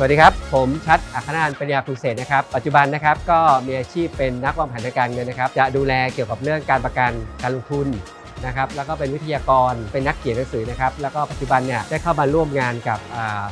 สวัสดีครับ ผมชัดอัครนานท์ปัญญาภูเศษนะครับ ปัจจุบันนะครับก็มีอาชีพเป็นนักวางแผนการเงินนะครับ จะดูแลเกี่ยวกับเรื่องการประกันการลงทุนนะครับแล้วก็เป็นวิทยากรเป็นนักเขียนหนังสือนะครับแล้วก็ปัจจุบันเนี่ยได้เข้ามาร่วมงานกับ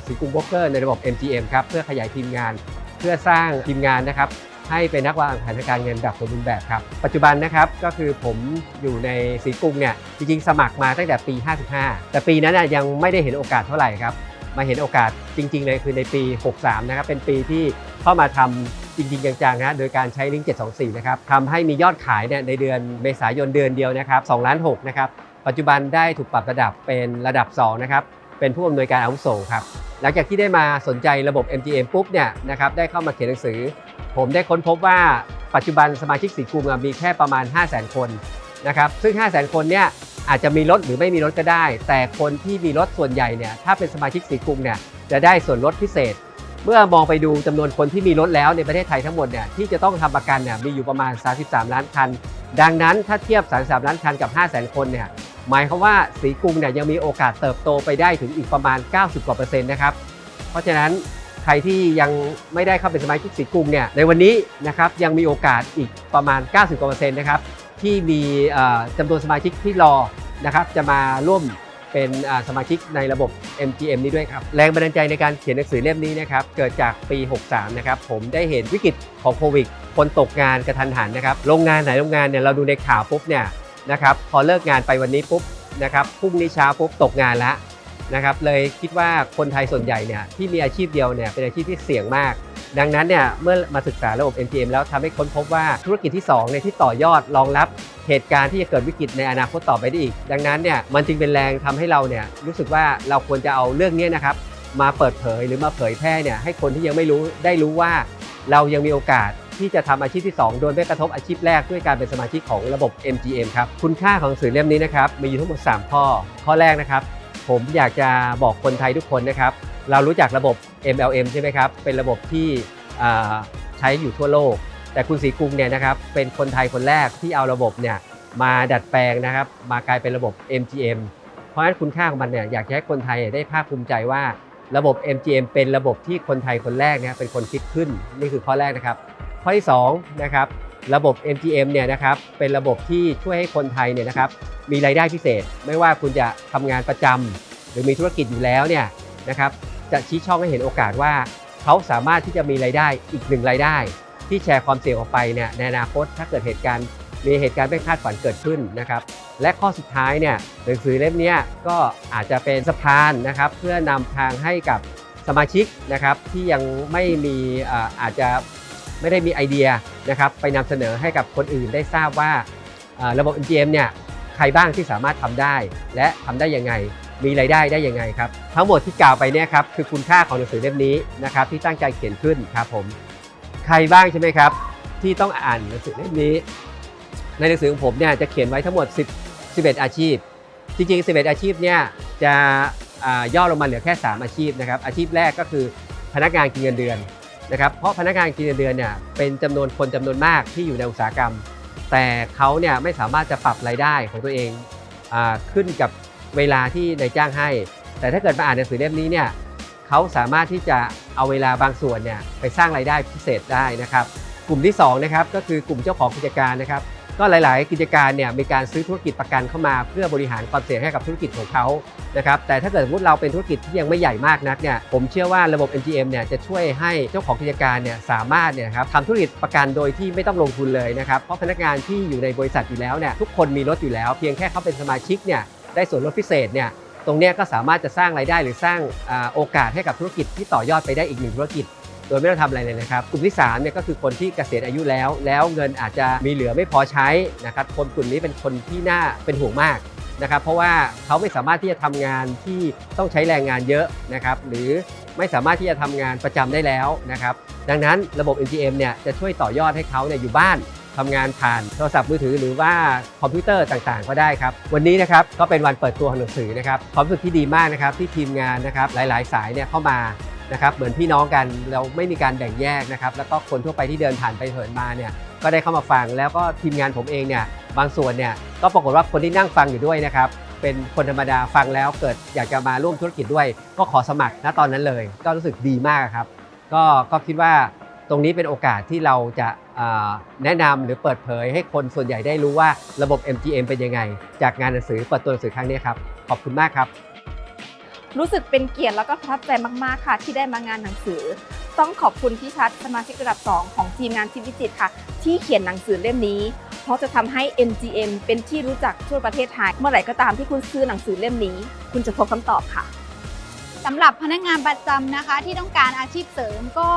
สีกรุงโบรกเกอร์ในระบบ MGM ครับเพื่อขยายทีมงาน เพื่อสร้างทีมงานนะครับให้เป็นนักวางแผนการเงินแบบสมบูรณ์แบบครับ ปัจจุบันนะครับก็คือผมอยู่ในสีกรุงเนี่ยจริงๆ สมัครมาตั้งแต่ปี 55 แต่ปีนั้นน่ะยังไม่ได้เห็นโอกาสเท่าไหร่ครับ มาเห็นโอกาสจริงๆเลยคือในปี 63 นะครับ เป็นปีที่เข้ามาทำจริงๆจังๆนะโดยการใช้ลิงก์724 นะครับทำให้มียอดขายเนี่ยในเดือนเมษายนเดือนเดียวนะครับ2ล้าน6นะครับ ปัจจุบันได้ถูกปรับระดับเป็นระดับ 2 นะครับ เป็นผู้อำนวยการอาวุโสครับ หลังจากที่ได้มาสนใจระบบ MGM ปุ๊บเนี่ยนะครับ ได้เข้ามาเขียนหนังสือ ผมได้ค้นพบว่าปัจจุบันสมาชิกสีกรุงอะมีแค่ประมาณ 5 0 0 0 0 0 คนนะครับ ซึ่ง 5 0 0 0 0 0 คนเนี่ย อาจจะมีรถหรือไม่มีรถก็ได้ แต่คนที่มีรถส่วนใหญ่เนี่ยถ้าเป็นสมาชิกสีกรุงเนี่ยจะได้ส่วนลดพิเศษ เมื่อมองไปดูจำนวนคนที่มีรถแล้วในประเทศไทยทั้งหมดเนี่ยที่จะต้องทำประกันเนี่ยมีอยู่ประมาณ 33 ล้านคัน ดังนั้นถ้าเทียบ 33 ล้านคันกับ 5 0 0 0 0 0 คนเนี่ยหมายความว่าสีกรุงเนี่ยยังมีโอกาสเติบโตไปได้ถึงอีกประมาณ 90 กว่าเปอร์เซ็นต์นะครับเพราะฉะนั้นใครที่ยังไม่ได้เข้าเป็นสมาชิกสีกรุงเนี่ยในวันนี้นะครับยังมีโอกาสอีกประมาณ 90 กว่าเปอร์เซ็นต์นะครับ ที่มีจำนวนสมาชิกที่รอนะครับจะมาร่วมเป็นสมาชิกในระบบ MGM นี้ด้วยครับ แรงบันดาลใจในการเขียนหนังสือเล่มนี้นะครับ เกิดจากปี 63 นะครับ ผมได้เห็นวิกฤตของโควิด คนตกงานกระทันหันนะครับ โรงงานไหนโรงงานเนี่ยเราดูในข่าวปุ๊บเนี่ยนะครับ พอเลิกงานไปวันนี้ปุ๊บนะครับ พรุ่งนี้เช้าปุ๊บตกงานแล้ว นะครับเลยคิดว่าคนไทยส่วนใหญ่เนี่ยที่มีอาชีพเดียวเนี่ยเป็นอาชีพที่เสี่ยงมาก ดังนั้นเนี่ยเมื่อมาศึกษาระบบ NGM แล้วทำให้ค้นพบว่าธุรกิจที่2เนี่ยที่ต่อยอดรองรับเหตุการณ์ที่จะเกิดวิกฤตในอนาคตต่อไปได้อีก ดังนั้นเนี่ยมันจึงเป็นแรงทำให้เราเนี่ยรู้สึกว่าเราควรจะเอาเรื่องนี้นะครับมาเปิดเผยหรือมาเผยแพร่เนี่ยให้คนที่ยังไม่รู้ได้รู้ว่า เรายังมีโอกาสที่จะทำอาชีพที่ 2 โดยไม่กระทบอาชีพแรกด้วยการเป็นสมาชิกของระบบ MGM ครับ คุณค่าของสื่อเล่มนี้นะครับ มีอยู่ทั้งหมด 3 ข้อ ข้อแรกนะครับ ผมอยากจะบอกคนไทยทุกคนนะครับ เรารู้จักระบบ MLM ใช่ไหมครับ เป็นระบบที่ใช้อยู่ทั่วโลก แต่คุณศรีกรุงเนี่ยนะครับ เป็นคนไทยคนแรกที่เอาระบบเนี่ยมาดัดแปลงนะครับ มากลายเป็นระบบ MGM เพราะฉะนั้นคุณค่าของมันเนี่ยอยากจะให้คนไทยได้ภาคภูมิใจว่าระบบ MGM เป็นระบบที่คนไทยคนแรกเนี่ยเป็นคนคิดขึ้นนี่คือข้อแรกนะครับ ข้อที่2นะครับ ระบบ MGM เนี่ยนะครับเป็นระบบที่ช่วยให้คนไทยเนี่ยนะครับมีรายได้พิเศษ ไม่ว่าคุณจะทำงานประจำหรือมีธุรกิจอยู่แล้วเนี่ยนะครับจะชี้ช่องให้เห็นโอกาสว่า เขาสามารถที่จะมีรายได้อีกหนึ่งรายได้ ที่แชร์ความเสี่ยงออกไปเนี่ยในอนาคตถ้าเกิดเหตุการณ์มีเหตุการณ์ไม่คาดฝันเกิดขึ้นนะครับและข้อสุดท้ายเนี่ยหนังสือเล่มเนี้ยก็อาจจะเป็นสะพานนะครับเพื่อนำทางให้กับสมาชิกนะครับที่ยังไม่มีอาจจะไม่ได้มีไอเดีย นะครับไปนำเสนอให้กับคนอื่นได้ทราบว่าระบบ NGM เนี่ยใครบ้างที่สามารถทำได้ และทำได้ยังไง มีรายได้ได้ยังไงครับทั้งหมดที่กล่าวไปเนี่ยครับคือคุณค่าของหนังสือเล่มนี้นะครับที่ตั้งใจเขียนขึ้นครับผมใครบ้างใช่ไหมครับ ที่ต้องอ่านหนังสือเล่มนี้ ในหนังสือของผมเนี่ยจะเขียนไว้ทั้งหมด 10 11 อาชีพ จริงๆ 11 อาชีพเนี่ยจะย่อลงมาเหลือแค่ 3 อาชีพนะครับอาชีพแรกก็คือพนักงานกินเงินเดือน นะครับเพราะพนักงานกินเงินเดือนเนี่ยเป็นจำนวนคนจำนวนมากที่อยู่ในอุตสาหกรรม แต่เขาเนี่ยไม่สามารถจะปรับรายได้ของตัวเองอขึ้นกับเวลาที่นายจ้างให้ แต่ถ้าเกิดมาอ่านหนังสือเล่มนี้เนี่ยเขาสามารถที่จะเอาเวลาบางส่วนเนี่ยไปสร้างรายได้พิเศษได้นะครับ กลุ่มที่2นะครับก็คือกลุ่มเจ้าของกิจการนะครับ ก็หลาย ๆ กิจการเนี่ยมีการซื้อธุรกิจประกันเข้ามา เพื่อบริหารความเสี่ยงให้กับธุรกิจของเขานะครับแต่ถ้าเกิดสมมติเราเป็นธุรกิจที่ยังไม่ใหญ่มากนักเนี่ยผมเชื่อว่าระบบ NGM เนี่ยจะช่วยให้เจ้าของกิจการเนี่ยสามารถเนี่ยครับทำธุรกิจประกันโดยที่ไม่ต้องลงทุนเลยนะครับเพราะพนักงานที่อยู่ในบริษัทอยู่แล้วเนี่ยทุกคนมีรถอยู่แล้ว เพียงแค่เขาเป็นสมาชิกเนี่ยได้ส่วนลดพิเศษเนี่ยตรงนี้ก็สามารถจะสร้างรายได้หรือสร้างอโอกาสให้กับธุรกิจที่ต่อยอดไปได้อีกหนึ่งธุรกิจ โดยไม่ต้องทำอะไรเลยนะครับ กลุ่มที่3เนี่ยก็คือคนที่เกษียณอายุแล้ว แล้วเงินอาจจะมีเหลือไม่พอใช้นะครับ คนกลุ่มนี้เป็นคนที่น่าเป็นห่วงมากนะครับ เพราะว่าเขาไม่สามารถที่จะทำงานที่ต้องใช้แรงงานเยอะนะครับหรือไม่สามารถที่จะทำงานประจำได้แล้วนะครับ ดังนั้นระบบ NGM เนี่ยจะช่วยต่อยอดให้เขาเนี่ยอยู่บ้านทำงานผ่านโทรศัพท์มือถือหรือว่าคอมพิวเตอร์ต่างๆ ก็ได้ครับ วันนี้นะครับก็เป็นวันเปิดตัวของหนังสือนะครับความรู้สึกที่ดีมากนะครับที่ทีมงานนะครับหลาย ๆ สายเนี่ยเข้ามา นะครับเหมือนพี่น้องกันเราไม่มีการแบ่งแยกนะครับแล้วก็คนทั่วไปที่เดินผ่านไปเถินมาเนี่ยก็ได้เข้ามาฟังแล้วก็ทีมงานผมเองเนี่ยบางส่วนเนี่ยก็ปรากฏว่าคนที่นั่งฟังอยู่ด้วยนะครับเป็นคนธรรมดาฟังแล้วเกิดอยากจะมาร่วมธุรกิจด้วย ก็ขอสมัครณตอนนั้นเลย ก็รู้สึกดีมากครับ ก็ก็คิดว่าตรงนี้เป็นโอกาสที่เราจะแนะนำหรือเปิดเผยให้คนส่วนใหญ่ได้รู้ว่าระบบ MGM เป็นยังไง จากงานหนังสือเปิดตัวหนังสือครั้งนี้ครับ ขอบคุณมากครับ รู้สึกเป็นเกียรติแล้วก็ประทับใจมากๆค่ะ ที่ได้มางานหนังสือ ต้องขอบคุณพี่ชัดสมาชิกระดับ 2 ของทีมงานทิพวิจิตค่ะ ที่เขียนหนังสือเล่มนี้ เพราะจะทำให้ MGM เป็นที่รู้จักทั่วประเทศไทยเมื่อไหร่ก็ตามที่คุณซื้อหนังสือเล่มนี้ คุณจะพบคำตอบค่ะ สำหรับพนักงานประจำนะคะ ที่ต้องการอาชีพเสริมก็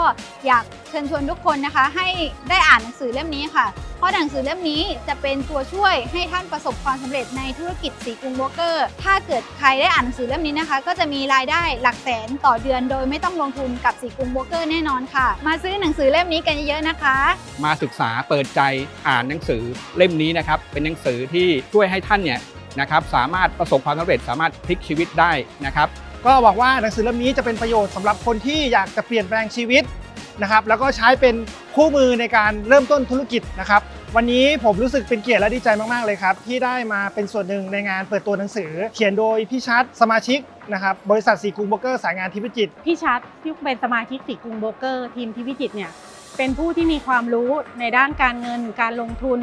อยากเชิญชวนทุกคนนะคะ ให้ได้อ่านหนังสือเล่มนี้ค่ะ เพราะหนังสือเล่มนี้จะเป็นตัวช่วยให้ท่านประสบความสำเร็จในธุรกิจสีกรุงโบรกเกอร์ ถ้าเกิดใครได้อ่านหนังสือเล่มนี้นะคะ ก็จะมีรายได้หลักแสนต่อเดือนโดยไม่ต้องลงทุนกับสีกรุงโบรกเกอร์แน่นอนค่ะ มาซื้อหนังสือเล่มนี้กันเยอะๆนะคะ มาศึกษาเปิดใจอ่านหนังสือเล่มนี้นะครับเป็นหนังสือที่ช่วยให้ท่านเนี่ยนะครับสามารถประสบความสำเร็จสามารถพลิกชีวิตได้นะครับ ก็หวังว่าหนังสือเล่มนี้จะเป็นประโยชน์สำหรับคนที่อยากจะเปลี่ยนแปลงชีวิตนะครับ แล้วก็ใช้เป็นคู่มือในการเริ่มต้นธุรกิจนะครับ วันนี้ผมรู้สึกเป็นเกียรติและดีใจมาก ๆ เลยครับ ที่ได้มาเป็นส่วนหนึ่งในงานเปิดตัวหนังสือ เขียนโดยพี่ชัดสมาชิกนะครับบริษัทสีกรุงโบรกเกอร์สายงานทิพย์วิจิตพี่ชัดที่เป็นสมาชิกสีกรุงโบรกเกอร์ทีมที่พิจิตเนี่ยเป็นผู้ที่มีความรู้ในด้านการเงินการลงทุน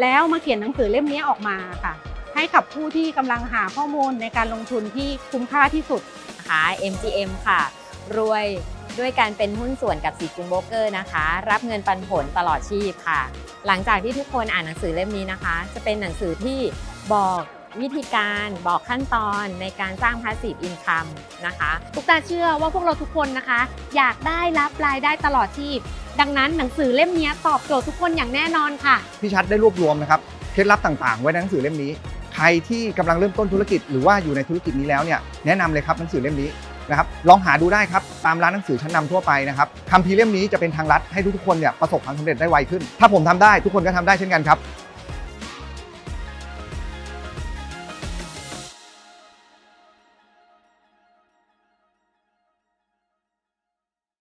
แล้วมาเขียนหนังสือเล่มนี้ออกมาค่ะ ให้กับผู้ที่กำลังหาข้อมูลในการลงทุนที่คุ้มค่าที่สุดนะคะ MGM ค่ะ รวยด้วยการเป็นหุ้นส่วนกับสีกรุงโบรกเกอร์นะคะ รับเงินปันผลตลอดชีพค่ะ หลังจากที่ทุกคนอ่านหนังสือเล่มนี้นะคะ จะเป็นหนังสือที่บอกวิธีการบอกขั้นตอนในการสร้าง Passive Income นะคะ ทุกตาเชื่อว่าพวกเราทุกคนนะคะ อยากได้รับรายได้ตลอดชีพ ดังนั้นหนังสือเล่มนี้ตอบโจทย์ทุกคนอย่างแน่นอนค่ะ พี่ชัดได้รวบรวมนะครับเคล็ดลับต่างๆ ไว้ในหนังสือเล่มนี้ใค รที่กำลังเริ่มต้นธุรกิจ หรือว่าอยู่ในธุรกิจนี้แล้วเนี่ยแนะนำเลยครับหนังสือเล่มนี้นะครับลองหาดูได้ครับตามร้านหนังสือชั้นนำทั่วไปนะครับคัมภีร์เล่มนี้จะเป็นทางลัดให้ทุกๆคนเนี่ยประสบความสำเร็จได้ไวขึ้น ถ้าผมทำได้ทุกคนก็ทำได้เช่นกันครับ